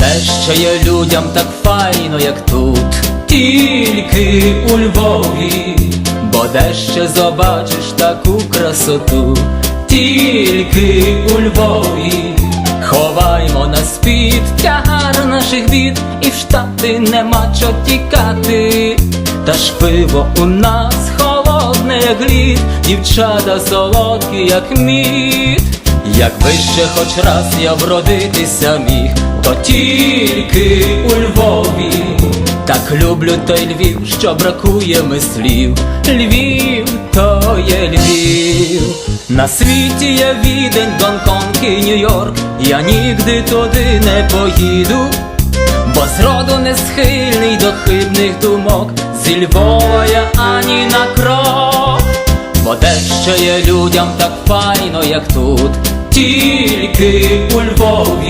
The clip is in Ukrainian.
Де ще є людям так файно, як тут, тільки у Львові, бо де ще побачиш таку красоту, тільки у Львові, ховаймо на спід тягар наших бід, і в штати нема чо тікати, та ж пиво у нас холодне, як лід, дівчата солодкі, як мід. Якби ще хоч раз я вродитися міг, тільки у Львові. Так люблю той Львів, що бракує ми слів. Львів то є Львів. На світі є відень, Гонконг і Нью-Йорк. Я нігде туди не поїду, бо зроду не схильний до хибних думок. Зі Львова я ані на крок. Бо де ще є людям так файно, як тут, тільки у Львові.